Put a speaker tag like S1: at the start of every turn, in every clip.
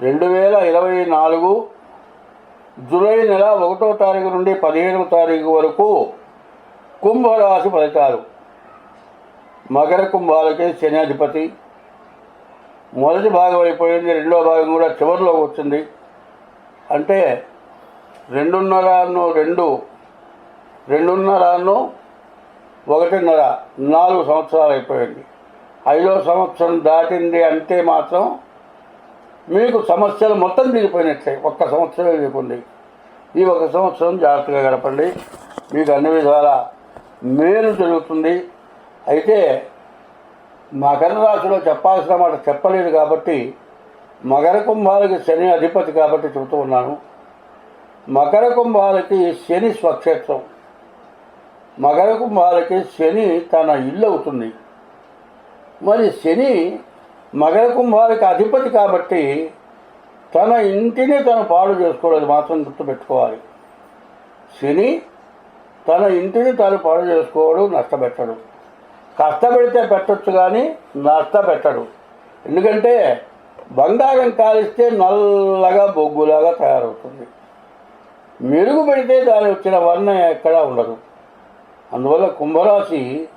S1: రెండు వేల ఇరవై నాలుగు జూలై నెల ఒకటో తారీఖు నుండి పదిహేనవ తారీఖు వరకు కుంభరాశి ఫలితాలు. మకర కుంభాలకే శని అధిపతి మొదటి భాగం అయిపోయింది రెండో భాగం కూడా చివరిలోకి వచ్చింది. అంటే రెండున్నరను రెండు రెండున్నరను ఒకటిన్నర నాలుగు సంవత్సరాలు అయిపోయింది. ఐదో సంవత్సరం దాటింది అంటే మాత్రం మీకు సమస్యలు మొత్తం తీరిపోయినట్లే ఒక్క సంవత్సరమే లేకుండా ఈ ఒక సంవత్సరం జాగ్రత్తగా గడపండి. మీకు అన్ని విధాల మేలు జరుగుతుంది. అయితే మకర రాశిలో చెప్పాల్సిన మాట చెప్పలేదు కాబట్టి మకర కుంభాలకి శని అధిపతి కాబట్టి చెబుతూ ఉన్నాను. మకర కుంభాలకి శని స్వక్షేత్రం. మకర కుంభాలకి శని తన ఇల్లు అవుతుంది. మరి శని మగర కుంభాలకి అధిపతి కాబట్టి తన ఇంటిని తను పాడు చేసుకోవడం మాత్రం గుర్తుపెట్టుకోవాలి. శని తన ఇంటిని తాను పాడు చేసుకోవడం నష్టపెట్టడు. కష్టపెడితే పెట్టొచ్చు కానీ నష్టపెట్టడు. ఎందుకంటే బంగారం కాలిస్తే నల్లగా బొగ్గులాగా తయారవుతుంది. మెరుగు పెడితే దాని వచ్చిన వర్ణం ఎక్కడా ఉండదు. అందువల్ల కుంభరాశి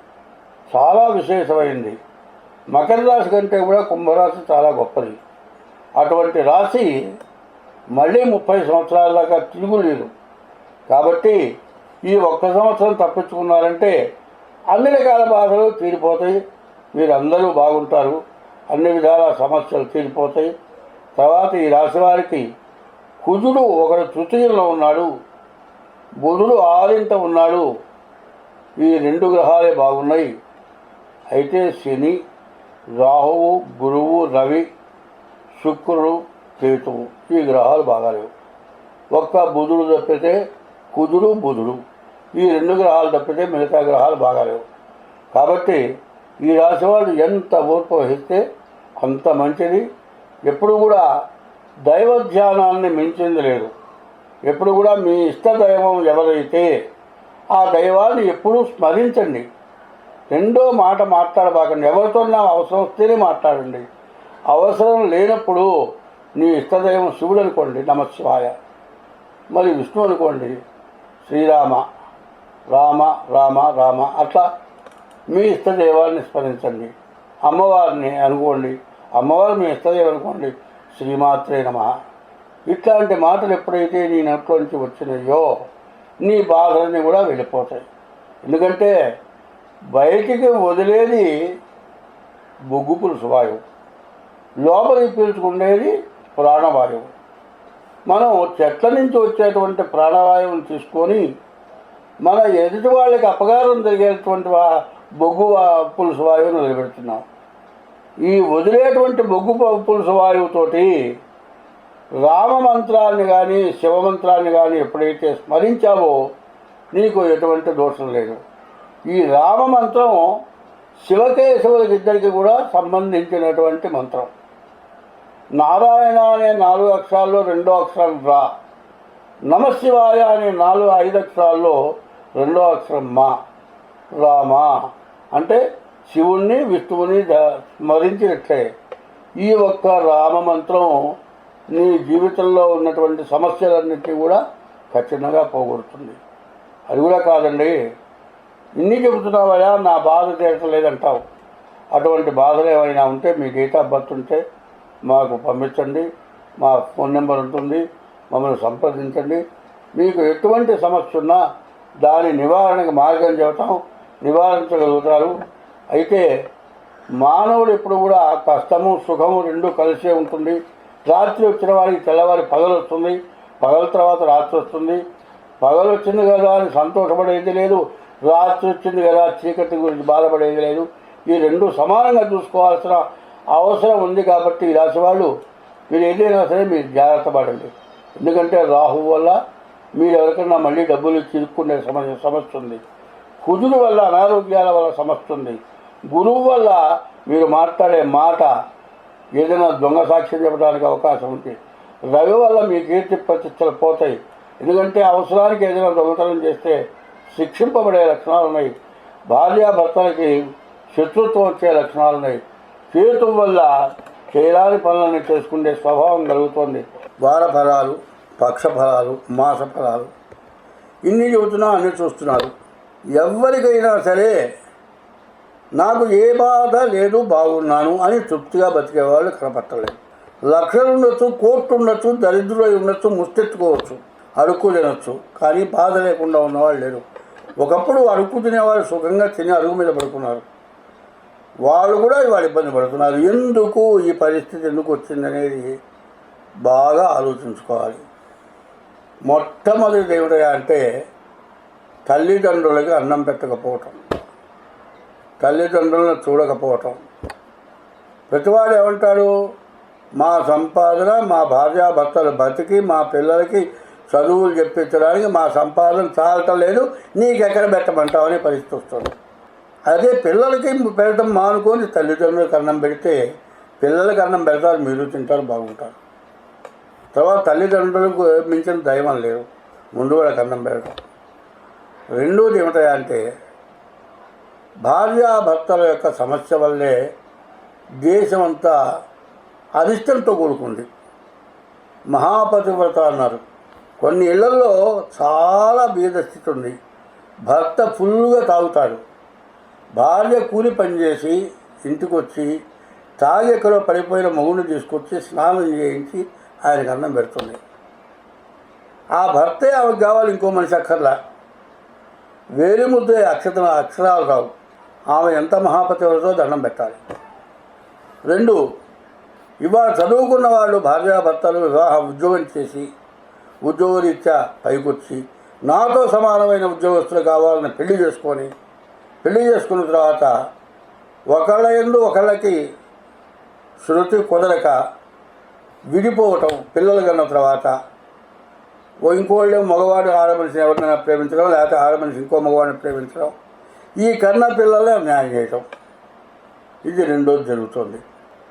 S1: చాలా విశేషమైంది. మకర రాశి కంటే కూడా కుంభరాశి చాలా గొప్పది. అటువంటి రాశి మళ్ళీ ముప్పై సంవత్సరాల దాకా తిరుగులేదు. కాబట్టి ఈ ఒక్క సంవత్సరం తప్పించుకున్నారంటే అన్ని రకాల బాధలు తీరిపోతాయి. మీరందరూ బాగుంటారు. అన్ని విధాల సమస్యలు తీరిపోతాయి. తర్వాత ఈ రాశి వారికి కుజుడు ఒకరు తృతీయంలో ఉన్నాడు. బుధుడు ఆరింత ఉన్నాడు. ఈ రెండు గ్రహాలే బాగున్నాయి. అయితే శని రాహువు గురువు రవి శుక్రుడు కేతువు ఈ గ్రహాలు బాగాలేవు ఒక్క బుధుడు తప్పితే కుజుడు బుధుడు. ఈ రెండు గ్రహాలు తప్పితే మిగతా గ్రహాలు బాగాలేవు కాబట్టి ఈ రాశి వాళ్ళు ఎంత ఓర్పు వహిస్తే అంత మంచిది. ఎప్పుడు కూడా దైవ ధ్యానాన్ని మించింది లేదు. ఎప్పుడు కూడా మీ ఇష్ట దైవం ఎవరైతే ఆ దైవాన్ని ఎప్పుడూ స్మరించండి. రెండో మాట మాట్లాడబాకండి. ఎవరితో నా అవసరం వస్తేనే మాట్లాడండి. అవసరం లేనప్పుడు నీ ఇష్టదైవం శివుడు అనుకోండి నమశివాయ. మరి విష్ణు అనుకోండి శ్రీరామ రామ రామ రామ. అట్లా మీ ఇష్టదైవాన్ని స్మరించండి. అమ్మవారిని అనుకోండి అమ్మవారు మీ ఇష్టదైవం అనుకోండి శ్రీమాత్రే నమ. ఇట్లాంటి మాటలు ఎప్పుడైతే నీ నోట్లోంచి వచ్చినాయో నీ బాధలన్నీ కూడా వెళ్ళిపోతాయి. ఎందుకంటే బయటికి వదిలేది బొగ్గు పులుసు వాయువు లోపలికి పీల్చుకునేది ప్రాణవాయువు. మనం చెట్ల నుంచి వచ్చేటువంటి ప్రాణవాయువుని తీసుకొని మన ఎదుటి వాళ్ళకి అపకారం జరిగేటువంటి బొగ్గు పులుసు వాయువుని వదిలిపెడుతున్నాం. ఈ వదిలేటువంటి బొగ్గు పులుసు వాయువుతోటి రామ మంత్రాన్ని కానీ శివమంత్రాన్ని కానీ ఎప్పుడైతే స్మరించావో నీకు ఎటువంటి దోషం లేదు. ఈ రామ మంత్రం శివకేశవులకిద్దరికి కూడా సంబంధించినటువంటి మంత్రం. నారాయణ అనే నాలుగు అక్షరాల్లో రెండో అక్షరం రా. నమశివాయ అనే నాలుగు ఐదు అక్షరాల్లో రెండో అక్షరం మా. రామ. అంటే శివుణ్ణి విష్ణువుని స్మరించినట్లే. ఈ ఒక్క రామ మంత్రం నీ జీవితంలో ఉన్నటువంటి సమస్యలన్నింటినీ కూడా ఖచ్చితంగా పోగొడుతుంది. అది కూడా కాదండి ఇన్ని చెబుతున్నావయ్యా నా బాధ తీరట్లేదంటావు అటువంటి బాధలు ఏమైనా ఉంటే మీ డేట్ ఆఫ్ బర్త్ ఉంటే మాకు పంపించండి మా ఫోన్ నెంబర్ ఉంటుంది మమ్మల్ని సంప్రదించండి. మీకు ఎటువంటి సమస్య ఉన్నా దాని నివారణకు మార్గం చెబుతాం నివారించగలుగుతారు. అయితే మానవుడు ఎప్పుడు కూడా కష్టము సుఖము రెండు కలిసే ఉంటుంది. రాత్రి వచ్చిన వారికి తెల్లవారి పగలు వస్తుంది పగల తర్వాత రాత్రి వస్తుంది. పగలు వచ్చింది కదా అని సంతోషపడేది లేదు రాత్రి వచ్చింది కదా చీకటి గురించి బాధపడేది లేదు. ఈ రెండు సమానంగా చూసుకోవాల్సిన అవసరం ఉంది కాబట్టి ఈ రాశి వాళ్ళు మీరు ఏదైనా సరే మీరు జాగ్రత్త పడండి. ఎందుకంటే రాహు వల్ల మీరు ఎవరికైనా మళ్ళీ డబ్బులు చిరుక్కునే సమస్య సమస్య ఉంది. కుజుడు వల్ల అనారోగ్యాల వల్ల సమస్య ఉంది. గురువు వల్ల మీరు మాట్లాడే మాట ఏదైనా దొంగ సాక్ష్యం చెప్పడానికి అవకాశం ఉంది. రవి వల్ల మీ కీర్తి ప్రతిష్టలు పోతాయి. ఎందుకంటే అవసరానికి ఏదైనా దొంగతనం చేస్తే శిక్షింపబడే లక్షణాలు ఉన్నాయి భార్యాభర్తలకి శత్రుత్వం వచ్చే లక్షణాలు ఉన్నాయి కేతు వల్ల చేయరాని పనులను చేసుకునే స్వభావం కలుగుతుంది. వార ఫలాలు పక్ష ఫలాలు మాస ఫలాలు ఇన్ని చెబుతున్నా అన్ని చూస్తున్నారు. ఎవరికైనా సరే నాకు ఏ బాధ లేదు బాగున్నాను అని తృప్తిగా బతికేవాళ్ళు కనపట్టలేదు లక్షలు ఉండొచ్చు కోట్లు ఉండొచ్చు దరిద్రులై ఉండొచ్చు ముస్తెత్తుకోవచ్చు అడుక్కు తినొచ్చు. కానీ బాధ లేకుండా ఉన్నవాళ్ళు లేరు. ఒకప్పుడు అడుక్కు తినేవారు సుఖంగా తిని అరుగు మీద పడుకున్నారు. వాళ్ళు కూడా ఇవాళ ఇబ్బంది పడుతున్నారు. ఎందుకు ఈ పరిస్థితి ఎందుకు వచ్చిందనేది బాగా ఆలోచించుకోవాలి. మొట్టమొదటి ఏమిటా అంటే తల్లిదండ్రులకి అన్నం పెట్టకపోవటం. తల్లిదండ్రులను చూడకపోవటం. ప్రతివాడు ఏమంటాడు? మా సంపాదన మా భార్యాభర్తలు బతికి మా పిల్లలకి చదువులు చెప్పించడానికి మా సంపాదన చాలటం లేదు. నీకెక్కడ పెట్టమంటావు అనే పరిస్థితి వస్తుంది. అదే పిల్లలకి పెట్టడం మానుకొని తల్లిదండ్రులకు అన్నం పెడితే పిల్లలకి అన్నం పెడతారు మీరు తింటారు బాగుంటారు. తర్వాత తల్లిదండ్రులకు మించిన దైవం లేరు ముందు వాళ్ళకి అన్నం పెడతాం. రెండోది ఏమిటా అంటే భార్యాభర్తల యొక్క సమస్య వల్లే దేశమంతా అరిష్టంతో కూడుకుంది. మహాపతివ్రత అన్నారు. కొన్ని ఇళ్ళలో చాలా బీద ఉంది. భర్త ఫుల్గా తాగుతాడు. భార్య కూలి పనిచేసి ఇంటికి వచ్చి తాగి ఎక్కడో పడిపోయిన మగుని తీసుకొచ్చి స్నానం చేయించి ఆయనకు అన్నం పెడుతుంది. ఆ భర్తే ఆమెకు కావాలి ఇంకో మనిషి అక్కర్లా. వేలి అక్షత అక్షరాలు రావు. ఆమె ఎంత మహాపతివ్రతో దండం పెట్టాలి. రెండు ఇవాళ చదువుకున్న వాళ్ళు భార్యాభర్తలు వివాహ ఉద్యోగం చేసి ఉద్యోగరీత్యా పైకొచ్చి నాతో సమానమైన ఉద్యోగస్తులు కావాలని పెళ్ళి చేసుకొని పెళ్ళి చేసుకున్న తర్వాత ఒకళ్ళ ఎందు ఒకళ్ళకి శృతి కుదరక విడిపోవటం పిల్లలు కన్న తర్వాత ఇంకోళ్ళు మగవాడు ఆడమనిషిని ఎవరినైనా ప్రేమించడం లేకపోతే ఆడమనిషి ఇంకో మగవాడిని ప్రేమించడం ఈ కన్న పిల్లలే న్యాయం చేయటం. ఇది రెండోది జరుగుతుంది.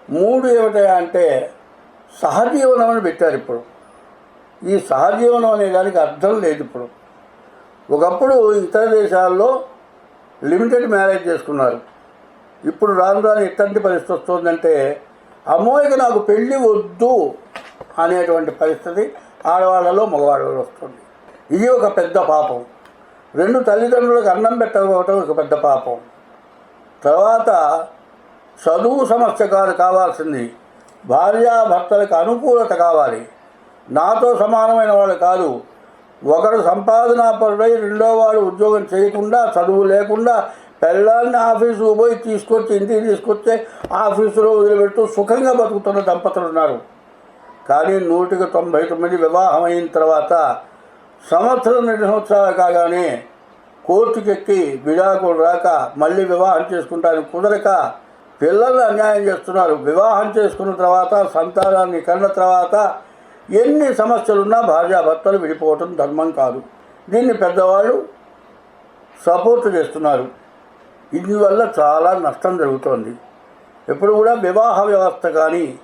S1: మూడు ఏమిటా అంటే సహజీవనం అని పెట్టారు ఇప్పుడు. ఈ సహజీవనం అనే దానికి అర్థం లేదు ఇప్పుడు. ఒకప్పుడు ఇతర దేశాల్లో లిమిటెడ్ మ్యారేజ్ చేసుకున్నారు. ఇప్పుడు రాను రాను ఎట్లాంటి పరిస్థితి వస్తుందంటే అమ్మాయికి నాకు పెళ్ళి వద్దు అనేటువంటి పరిస్థితి ఆడవాళ్ళలో మగవాళ్ళలో వస్తుంది. ఇది ఒక పెద్ద పాపం. రెండు తల్లిదండ్రులకు అన్నం పెట్టకపోవటం ఒక పెద్ద పాపం. తర్వాత చదువు సమస్య కాదు కావాల్సింది. భార్యాభర్తలకు అనుకూలత కావాలి. నాతో సమానమైన వాళ్ళు కాదు. ఒకడు సంపాదనాపరుడై రెండో వాడు ఉద్యోగం చేయకుండా చదువు లేకుండా పెళ్ళాన్ని ఆఫీసుకు పోయి తీసుకొచ్చి ఇంటికి తీసుకొచ్చే ఆఫీసులో వదిలిపెడుతూ సుఖంగా బతుకుతున్న దంపతులు ఉన్నారు. కానీ నూటికి తొంభై తొమ్మిది వివాహం అయిన తర్వాత సంవత్సరం రెండు సంవత్సరాలు కాగానే కోర్టుకెక్కి విడాకులు రాక మళ్ళీ వివాహం చేసుకుంటాను కుదరక పిల్లల్ని అన్యాయం చేస్తున్నారు. వివాహం చేసుకున్న తర్వాత సంతానాన్ని కన్న తర్వాత ఎన్ని సమస్యలున్నా భార్యాభర్తలు విడిపోవటం ధర్మం కాదు. దీన్ని పెద్దవాళ్ళు సపోర్ట్ చేస్తున్నారు. ఇందువల్ల చాలా నష్టం జరుగుతోంది. ఎప్పుడు కూడా వివాహ వ్యవస్థ కానీ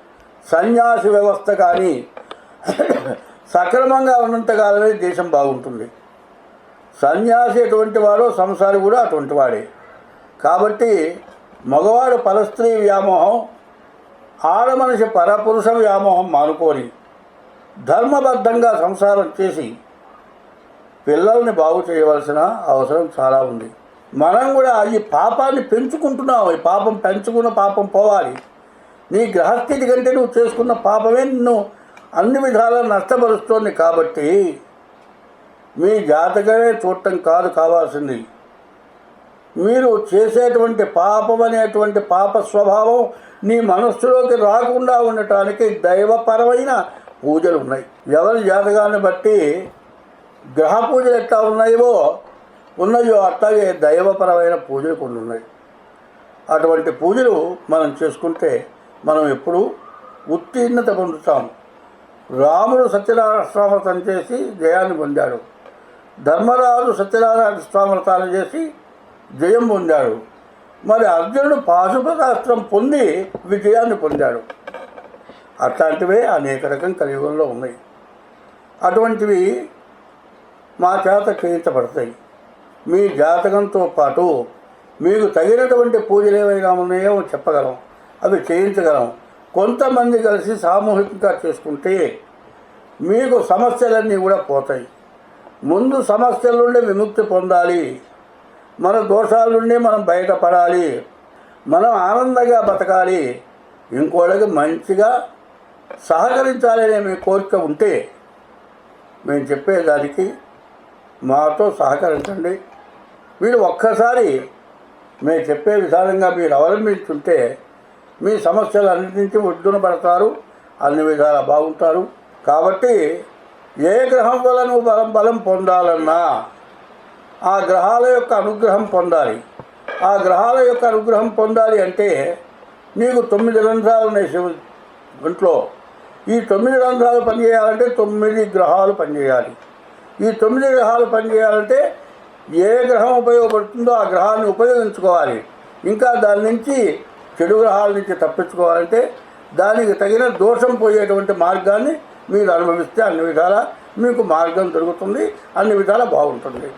S1: సన్యాసి వ్యవస్థ కానీ సక్రమంగా ఉన్నంతకాలమే దేశం బాగుంటుంది. సన్యాసి ఎటువంటి వాడో సంసారి కూడా అటువంటి వాడే. కాబట్టి మగవాడు పరస్త్రీ వ్యామోహం ఆడమనిషి పరపురుష వ్యామోహం మానుకొని ధర్మబద్ధంగా సంసారం చేసి పిల్లల్ని బాగు చేయవలసిన అవసరం చాలా ఉంది. మనం కూడా ఈ పాపాన్ని పెంచుకుంటున్నావు ఈ పాపం పెంచుకున్న పాపం పోవాలి. నీ గ్రహస్థితి కంటే నువ్వు చేసుకున్న పాపమే నిన్ను అన్ని విధాలా నష్టపరుస్తోంది కాబట్టి మీ జాతకమే చూడటం కాదు కావాల్సింది. మీరు చేసేటువంటి పాపం అనేటువంటి పాప స్వభావం నీ మనస్సులోకి రాకుండా ఉండటానికి దైవపరమైన పూజలు ఉన్నాయి. ఎవరి జాతకాన్ని బట్టి గ్రహ పూజలు ఎట్లా ఉన్నాయో ఉన్నాయో అట్లాగే దైవపరమైన పూజలు కొన్ని ఉన్నాయి. అటువంటి పూజలు మనం చేసుకుంటే మనం ఎప్పుడు ఉత్తీర్ణత పొందుతాం. రాముడు సత్యనారాయణ చేసి జయాన్ని పొందాడు. ధర్మరాజు సత్యనారాయణ స్వామృతాలు చేసి జయం పొందాడు. మరి అర్జునుడు పాశుపతాస్త్రం పొంది విజయాన్ని పొందాడు. అట్లాంటివే అనేక రకం కలియుగంలో ఉన్నాయి. అటువంటివి మా చేత చేయించబడతాయి. మీ జాతకంతో పాటు మీకు తగినటువంటి పూజలు ఏవైనా ఉన్నాయో చెప్పగలం. అవి చేయించగలం. కొంతమంది కలిసి సామూహికంగా చేసుకుంటే మీకు సమస్యలన్నీ కూడా పోతాయి. ముందు సమస్యల నుండి విముక్తి పొందాలి. మన దోషాల నుండి మనం బయటపడాలి. మనం ఆనందంగా బతకాలి. ఇంకోళ్ళకి మంచిగా సహకరించాలనే మీ కోరిక ఉంటే మేము చెప్పేదానికి మాతో సహకరించండి. మీరు ఒక్కసారి మేము చెప్పే విధానంగా మీరు అవలంబించుంటే మీ సమస్యలన్నిటి నుంచి ఒడ్డున పడతారు అన్ని విధాలా బాగుంటారు. కాబట్టి ఏ గ్రహం వల్ల నువ్వు బలం బలం పొందాలన్నా ఆ గ్రహాల యొక్క అనుగ్రహం పొందాలి. ఆ గ్రహాల యొక్క అనుగ్రహం పొందాలి అంటే నీకు తొమ్మిది రంధ్రాలు ఉన్నాయి శివ ఇంట్లో ఈ తొమ్మిది రంధ్రాలు పనిచేయాలంటే తొమ్మిది గ్రహాలు పనిచేయాలి. ఈ తొమ్మిది గ్రహాలు పనిచేయాలంటే ఏ గ్రహం ఉపయోగపడుతుందో ఆ గ్రహాన్ని ఉపయోగించుకోవాలి. ఇంకా దాని నుంచి చెడు గ్రహాల నుంచి తప్పించుకోవాలంటే దానికి తగిన దోషం పోయేటువంటి మార్గాన్ని మీరు అనుభవిస్తే అన్ని విధాలా మీకు మార్గం దొరుకుతుంది అన్ని విధాలా బాగుంటుంది.